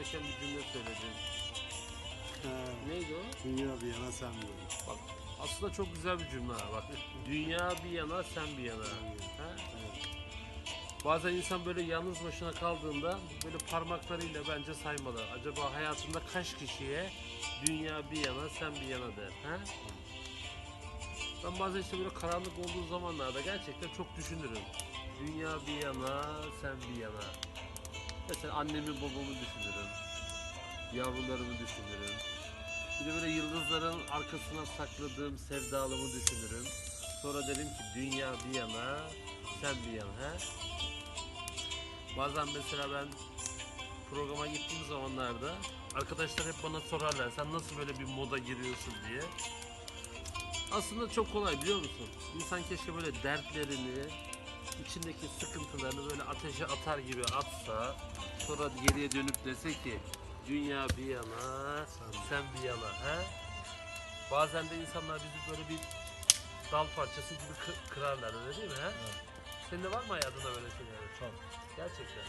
ederken bir cümle söyledin. Neydi o? Dünya bir yana sen bir yana. Bak aslında çok güzel bir cümle ha. Bak dünya bir yana sen bir yana. Ha? Evet. Bazen insan böyle yalnız başına kaldığında böyle parmaklarıyla bence saymalı. Acaba hayatında kaç kişiye dünya bir yana sen bir yana der. Ha? Ben bazen işte böyle karanlık olduğu zamanlarda gerçekten çok düşünürüm. Dünya bir yana sen bir yana. Mesela annemi babamı düşünürüm. Yavrularımı düşünürüm. Bir de böyle yıldızların arkasına sakladığım sevdalımı düşünürüm. Sonra dedim ki dünya bir yana, sen bir yana. He? Bazen mesela ben programa gittiğim zamanlarda arkadaşlar hep bana sorarlar sen nasıl böyle bir moda giriyorsun diye. Aslında çok kolay biliyor musun? İnsan keşke böyle dertlerini, içindeki sıkıntılarını böyle ateşe atar gibi atsa sonra geriye dönüp dese ki dünya bir yana sen bir yana he? Bazen de insanlar bizi böyle bir dal parçası gibi kı- kırarlar öyle değil mi he? Senin de var mı hayatında böyle şeyler? Çok. Gerçekten.